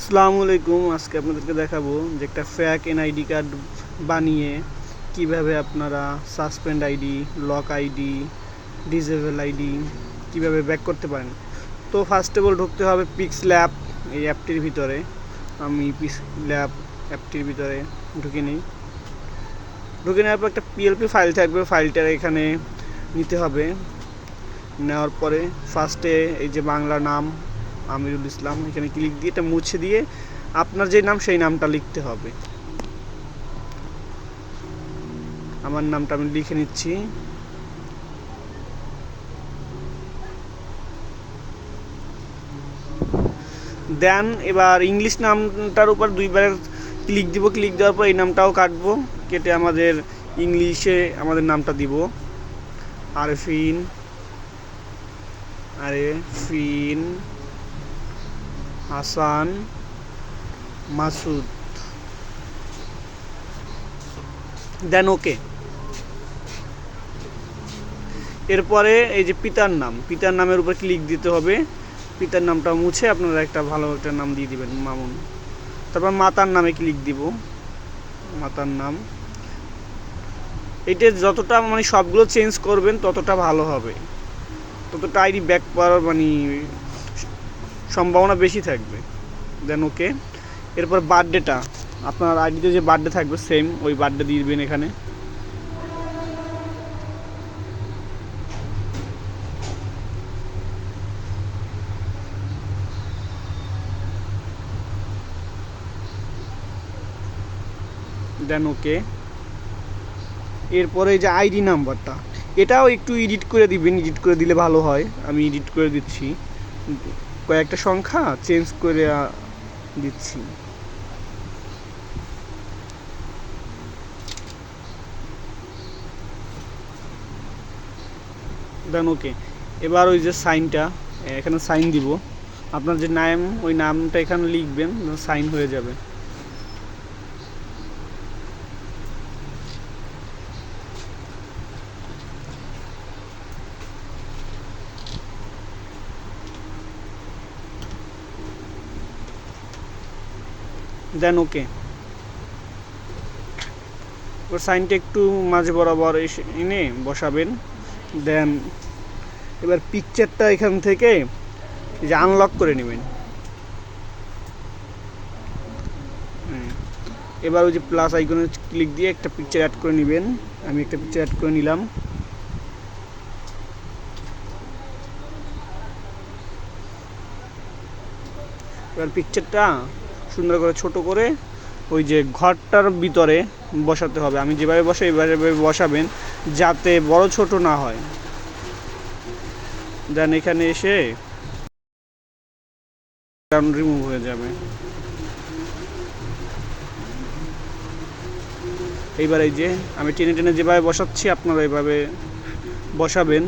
আসসালামু আলাইকুম আজকে আপনাদেরকে দেখাবো যে একটা ফ্যাক এনআইডি কার্ড বানিয়ে কীভাবে আপনারা suspend ID lock ID disable ID কীভাবে ব্যাক করতে পারেন। তো ফার্স্ট অফ অল ঢুকতে হবে পিক্স ল্যাব এই অ্যাপটির ভিতরে। আমি পিক্স ল্যাব অ্যাপটির ভিতরে ঢুকে নিই। ঢুকে নেওয়ার পর একটা পিএলপি ফাইল থাকবে ফাইলটা এখানে নিতে হবে। নেওয়ার পরে ফার্স্টে এই যে বাংলা নাম আমিরুল ইসলাম, এখানে ক্লিক দিয়ে এটা মুছে দিয়ে আপনার যে নাম, সেই নামটা লিখতে হবে। আমার নামটা আমি লিখে নিচ্ছি। দেন এবার ইংলিশ নামটার উপর দুইবার ক্লিক দিব। ক্লিক দেওয়ার পর এই নামটাও কাটবো। কেটে আমাদের ইংলিশে আমাদের নামটা দিব। আরফিন, আরেফিন। হাসান মাসুদ। দেন ওকে এরপরে এই যে পিতার নাম, পিতার নামের উপর ক্লিক দিতে হবে। পিতার নামটা মুছে আপনারা একটা ভালো একটা নাম দিয়ে দিবেন, মামুন। তারপর মাতার নামে ক্লিক দিব। মাতার নাম। এটা যতটা মানে সবগুলো চেঞ্জ করবেন, ততটা ভালো হবে। ততটা আইডি ব্যাক পাওয়ার মানে সম্ভাবনা বেশি থাকবে দেন ওকে। এরপর বার্থডেটা, আপনার আইডিতে যে বার্থডে থাকবে সেম ওই বার্থডে দিয়ে দিবেন এখানে। দেন ওকে। এরপরে যে আইডি নাম্বারটা, এটাও একটু এডিট করে দিবেন এডিট করে দিলে ভালো হয়। আমি এডিট করে দিচ্ছি। কয়েকটা সংখ্যা চেঞ্জ করে দিচ্ছি। দেন ওকে এবার ওই যে সাইনটা, এখানে সাইন দিব। আপনার যে নাম, ওই নামটা এখানে লিখবেন সাইন হয়ে যাবে। দেন ওকে ওর সাইনটা একটু মাঝে বরাবর এনে বসাবেন। দেন এবার পিকচারটা এখান থেকে যে আনলক করে নেবেন। হ্যাঁ। এবার ওই যে প্লাস আইকনে ক্লিক দিয়ে একটা পিকচার অ্যাড করে নেবেন। আমি একটা পিকচার অ্যাড করে নিলাম। এবার পিকচারটা সুন্দর করে ছোট করে ওই যে ঘরটার ভিতরে বসাতে হবে। আমি যেভাবে বসাই এইভাবে বসাবেন যাতে বড় ছোট না হয়। দেন এখানে এসে রিমুভ হয়ে যাবে। এইবার এই যে আমি টেনে টেনে যেভাবে বসাচ্ছি, আপনারা এইভাবে বসাবেন।